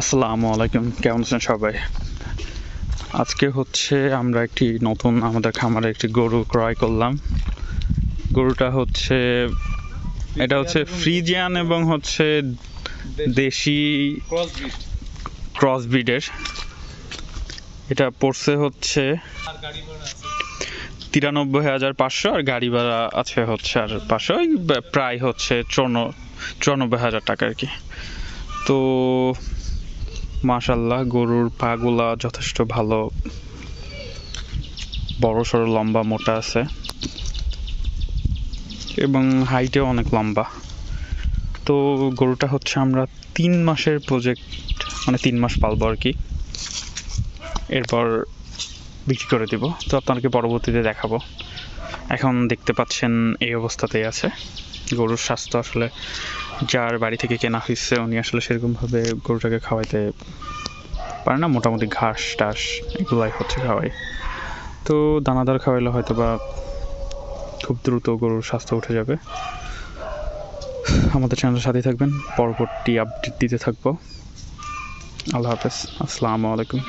আসসালামু আলাইকুম, কেমন আছেন সবাই? আজকে হচ্ছে আমরা একটি নতুন আমাদের খামারে একটি গরু ক্রয় করলাম। গরুটা হচ্ছে, এটা হচ্ছে ফ্রিজিয়ান এবং হচ্ছে দেশি ক্রস ব্রিডের এটা পড়ছে হচ্ছে তিরানব্বই হাজার পাঁচশো আর গাড়ি ভাড়া আছে হচ্ছে আর পাঁচশো। প্রায় হচ্ছে চুরানব্বই হাজার টাকা আর কি। তো মাশাল্লাহ গরুর পাগুলা যথেষ্ট ভালো। বড় সড়ো লম্বা, মোটা আছে। এবং হাইটেও অনেক লম্বা। তো গরুটা হচ্ছে আমরা তিন মাসের প্রজেক্ট মানে তিন মাস পালবো আর কি। এরপর বিক্রি করে দিব। তো আপনাদেরকে পরবর্তীতে দেখাবো। এখন দেখতে পাচ্ছেন এই অবস্থাতেই আছে। গরুর স্বাস্থ্য আসলে যার বাড়ি থেকে কেনা হয়েছে উনি আসলে সেরকমভাবে গরুটাকে খাওয়াইতে পারে না। মোটামুটি ঘাস, টাস, এগুলাই হচ্ছে খাওয়াই। তো দানাদার খাওয়াইলে হয়তো বা খুব দ্রুত গরুর স্বাস্থ্য উঠে যাবে। আমাদের চ্যানেলের সাথেই থাকবেন। পরবর্তী আপডেট দিতে থাকব। আল্লাহ হাফেজ। আসসালামু আলাইকুম।